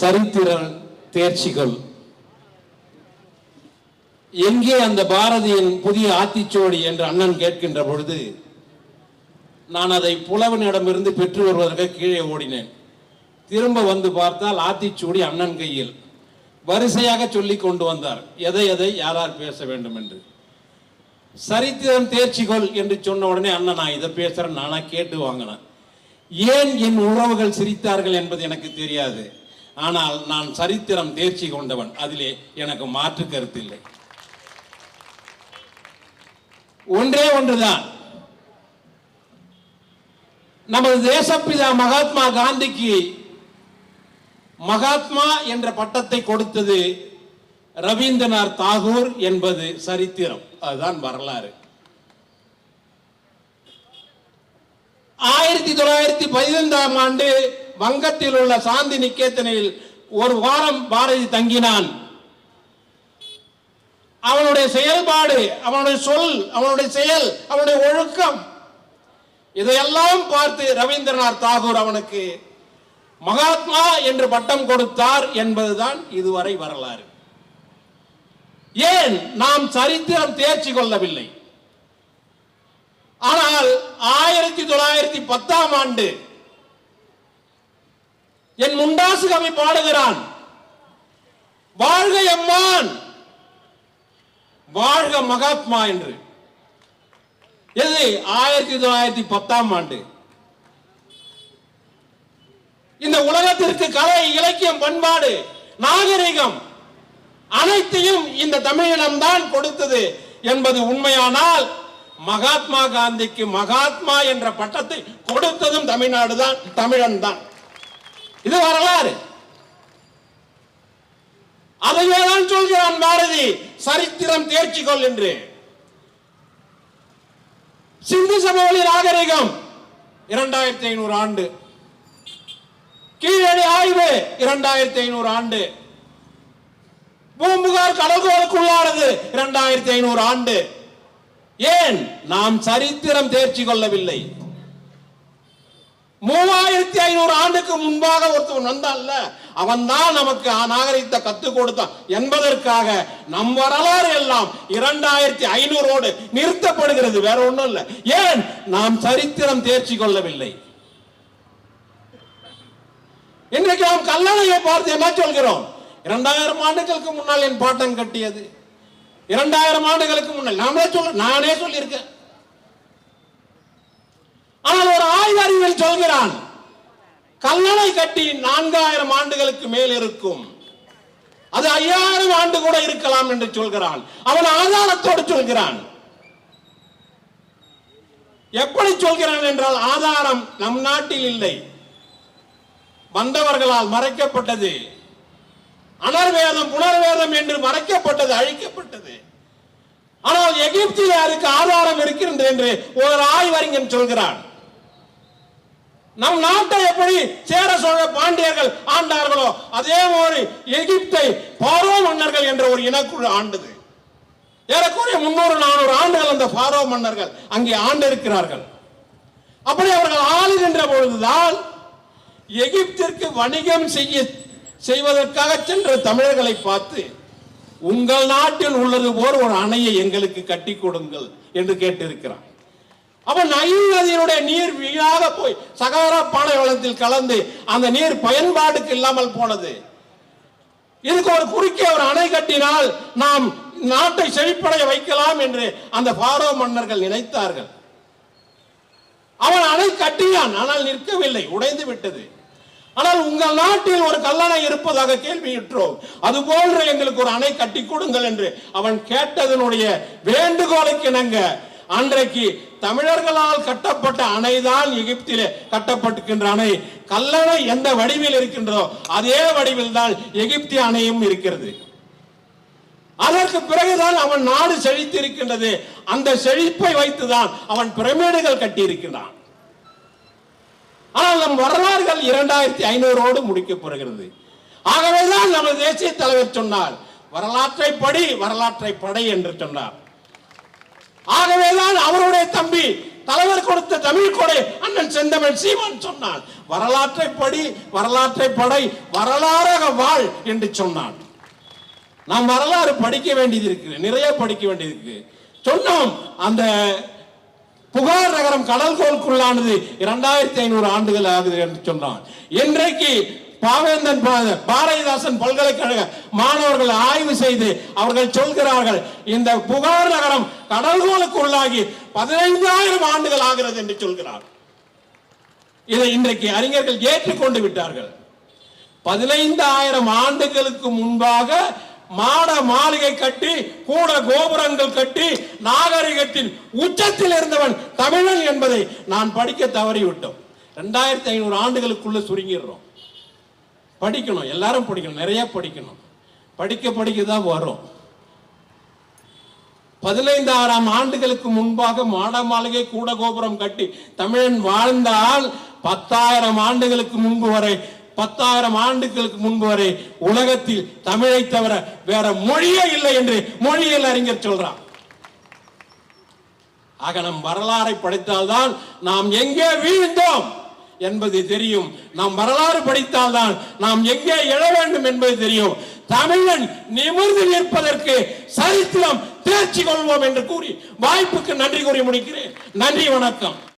சரித்திர தேர்ச்சிகள். எங்கே அந்த பாரதியின் புதிய ஆத்திச்சோடி என்று அண்ணன் கேட்கின்ற பொழுது நான் அதை புலவனிடமிருந்து பெற்று வருவதற்கு கீழே ஓடினேன். திரும்ப வந்து பார்த்தால் ஆத்திச்சூடி அண்ணன் கையில். வரிசையாக சொல்லி கொண்டு வந்தார் எதை எதை யாரார் பேச வேண்டும் என்று? சரித்திரம் தேர்ச்சிகொள் என்று சொன்ன உடனே அண்ணன் நான் இதை பேசுறேன் நானா கேட்டு வாங்கினேன். ஏன் என் உறவுகள் சிரித்தார்கள் என்பது எனக்கு தெரியாது. ஆனால் நான் சரித்திரம் தேர்ச்சி கொண்டவன். அதிலே எனக்கு மாற்று கருத்தில்லை. ஒன்றே ஒன்றுதான். நமது தேசப்பிதா மகாத்மா காந்திக்கு மகாத்மா என்ற பட்டத்தை கொடுத்தது ரவீந்திரநாத் தாகூர் என்பது சரித்திரம். அதுதான் வரலாறு. ஆயிரத்தி தொள்ளாயிரத்தி பதினைந்தாம் ஆண்டு வங்கத்தில் உள்ள சாந்தி நிக்கேத்தனையில் ஒரு வாரம் பாரதி தங்கினான். அவனுடைய செயல்பாடு அவனுடைய சொல் அவனுடைய செயல் அவனுடைய ஒழுக்கம் இதையெல்லாம் பார்த்து ரவீந்திரநாத் தாகூர் அவனுக்கு மகாத்மா என்று பட்டம் கொடுத்தார் என்பதுதான் இதுவரை வரலாறு. ஏன் நாம் சரித்திரம் தேர்ச்சி கொள்ளவில்லை? ஆனால் ஆயிரத்தி தொள்ளாயிரத்தி பத்தாம் ஆண்டு என் முண்டாசு கவி பாடுகிறான். வாழ்க எம்மான் வாழ்க மகாத்மா என்று. எது? ஆயிரத்தி தொள்ளாயிரத்தி பத்தாம் ஆண்டு. இந்த உலகத்திற்கு கலை இலக்கியம் பண்பாடு நாகரிகம் அனைத்தையும் இந்த தமிழினம் தான் கொடுத்தது என்பது உண்மையானால் மகாத்மா காந்திக்கு மகாத்மா என்ற பட்டத்தை கொடுத்ததும் தமிழ்நாடு தான் தமிழன் தான். இது வரலாறு. அதையே தான் சொல்கிறான் பாரதி சரித்திரம் தேர்ச்சி கொள் என்று. சிந்து சமவெளி நாகரிகம் இரண்டாயிரத்தி ஐநூறு ஆண்டு. கீழடி ஆய்வு இரண்டாயிரத்தி ஐநூறு ஆண்டு. பூம்புகார் கடற்கோளுக்குள்ளானது இரண்டாயிரத்தி ஐநூறு ஆண்டு. ஏன்? நாம் சரித்திரம் தேர்ச்சி கொள்ளவில்லை. மூவாயிரத்தி ஐநூறு ஆண்டுக்கு முன்பாக ஒருத்தவன் வந்தான்ல அவன் தான் நமக்கு ஆ நாகரிகத்தை கத்துக் கொடுத்தான். என்பதற்காக நம் வரலாறு எல்லாம் இரண்டாயிரத்தி ஐநூறோடு நிறுத்தப்படுகிறது வேற ஒண்ணும் இல்லை. ஏன்? நாம் சரித்திரம் தேர்ச்சி கொள்ளவில்லை. இன்றைக்கு நாம் கல்லணையை பார்த்து என்ன சொல்கிறோம்? இரண்டாயிரம் ஆண்டுகளுக்கு முன்னால் என் பாட்டன் கட்டியது. இரண்டாயிரம் ஆண்டுகளுக்கு முன்னால். நாமே சொல்ல நானே சொல்லியிருக்கேன். ஆனால் ஒரு ஆய்வறிவியல் சொல்கிறான் கல்லணை கட்டி நான்காயிரம் ஆண்டுகளுக்கு மேல் இருக்கும். அது ஐயாயிரம் ஆண்டு கூட இருக்கலாம் என்று சொல்கிறான். அவன் ஆதாரத்தோடு சொல்கிறான். எப்படி சொல்கிறான் என்றால் ஆதாரம் நம் நாட்டில் இல்லை. வந்தவர்களால் மறைக்கப்பட்டது. அனர்வேதம் புனர்வேதம் என்று மறைக்கப்பட்டது அழிக்கப்பட்டது. ஆனால் எகிப்தில் யாருக்கு ஆதாரம் இருக்கின்றது என்று ஒரு ஆய்வறிஞன் சொல்கிறான். நம் நாட்டை எப்படி சேர சோழ பாண்டியர்கள் ஆண்டார்களோ அதே மாதிரி எகிப்தை பாரோ மன்னர்கள் என்ற ஒரு இனக்குழு ஆண்டது. ஏறக்குறைய முன்னூறு நானூறு ஆண்டுகள் அந்த பாரோ மன்னர்கள் அங்கே ஆண்டிருக்கிறார்கள். அப்படி அவர்கள் ஆளுகின்ற பொழுதுதான் எகிப்திற்கு வணிகம் செய்ய செய்வதற்காக சென்ற தமிழர்களை பார்த்து உங்கள் நாட்டில் உள்ளது போல் ஒரு அணையை எங்களுக்கு கட்டி கொடுங்கள் என்று கேட்டிருக்கிறான். அவன் நைல் நதியினுடைய நீர் வீணாக போய் சகாரா பானை வளத்தில் கலந்து அந்த நீர் பயன்பாட்டுக்கு இல்லாமல் போனது. இதுக்கு ஒரு குறுக்கே ஒரு அணை கட்டினால் நாம் நாட்டை செழிப்படைய வைக்கலாம் என்று அந்த பாரோ மன்னர்கள் நினைத்தார்கள். அவன் அணை கட்டினான் ஆனால் நிற்கவில்லை உடைந்து விட்டது. ஆனால் உங்கள் நாட்டில் ஒரு கல்லணை இருப்பதாக கேள்வியுற்றோம். அது போன்ற எங்களுக்கு ஒரு அணை கட்டி கொடுங்கள் என்று அவன் கேட்டதனுடைய வேண்டுகோளுக்கு இணங்க அன்றைக்கு தமிழர்களால் கட்டப்பட்ட அணைதான் எகிப்திலே கட்டப்பட்டிருக்கின்ற அணை. கல்லணை எந்த வடிவில் இருக்கின்றதோ அதே வடிவில் தான் எகிப்திய அணையும் இருக்கிறது. அதற்கு பிறகுதான் அவன் நாடு செழித்து இருக்கின்றது அந்த செழிப்பை வைத்துதான் அவன் பிரமிடுகள் கட்டி இருக்கின்றான் ஆனால் நம் வரலாறுகள் இரண்டாயிரத்தி ஐநூறோடு முடிக்கப்படுகிறது ஆகவேதான் நமது தேசிய தலைவர் சொன்னார் வரலாற்றை படி வரலாற்றை படை என்று சொன்னார். ஆகவேதான் அவருடைய தம்பி தலைவர் கொடுத்த தமிழ் கொடை அண்ணன் செந்தமிழ் சீமான் சொன்னான். வரலாற்றை படி வரலாற்றை படை வரலாறாக வாழ் என்று சொன்னான். நாம் வரலாறு படிக்க வேண்டியது இருக்கு நிறைய படிக்க வேண்டியது இருக்கு. சொன்னோம் அந்த புகார் நகரம் கடல்கோளுக்குள்ளானது இரண்டாயிரத்தி ஐநூறு ஆண்டுகள் ஆகுது என்று சொன்னான். இன்றைக்கு பாவேந்தன் பாரதிதாசன் பல்கலைக்கழக மாணவர்கள் ஆய்வு செய்து அவர்கள் சொல்கிறார்கள் இந்த புகார் நகரம் கடல்கோளுக்கு உள்ளாகி பதினைந்தாயிரம் ஆண்டுகள் ஆகிறது என்று சொல்கிறார். இதை இன்றைக்கு அறிஞர்கள் ஏற்றுக்கொண்டு விட்டார்கள். பதினைந்தாயிரம் ஆண்டுகளுக்கு முன்பாக மாட மாளிகை கட்டி கூட கோபுரங்கள் கட்டி நாகரிகத்தின் உச்சத்தில் இருந்தவன் தமிழன் என்பதை நான் படிக்க தவறிவிட்டோம். ரெண்டாயிரத்தி ஐநூறு ஆண்டுகளுக்குள்ள சுருங்கிடுறோம். படிக்கணும் எல்லாரும் படிக்கணும் நிறைய படிக்கணும். படிக்க படிக்க தான் வரும். பதினைந்தாயிரம் ஆண்டுகளுக்கு முன்பாக மாட மாளிகை கூட கோபுரம் கட்டி தமிழன் வாழ்ந்தால் பத்தாயிரம் ஆண்டுகளுக்கு முன்பு வரை பத்தாயிரம் ஆண்டுகளுக்கு முன்பு வரை உலகத்தில் தமிழை தவிர வேற மொழியே இல்லை என்று மொழியில் அறிஞர் சொல்றான் ஆக நம் வரலாறை படித்தால்தான் நாம் எங்கே வீழ்ந்தோம்? என்பது தெரியும். நாம் வரலாறு படித்தால்தான் நாம் எங்கே எழ வேண்டும் என்பது தெரியும். தமிழன் நிமிர்ந்து நிற்பதற்கு சரித்திரம் தேர்ச்சி கொள்வோம் என்று கூறி வாய்ப்புக்கு நன்றி கூறி முடிக்கிறேன். நன்றி வணக்கம்.